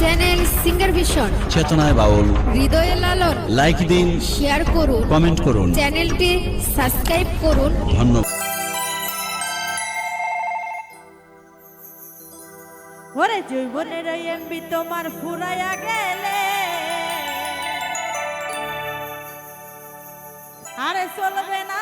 Channel singer vision চেতনায় বাউল হৃদয়ে লালন লাইক দিন শেয়ার করুন. কমেন্ট করুন. চ্যানেলটি সাবস্ক্রাইব করুন. ধন্যবাদ। ওরে জৈবনের এমবি তোমার ফুরাইয়া গেলে। আরে চলবে না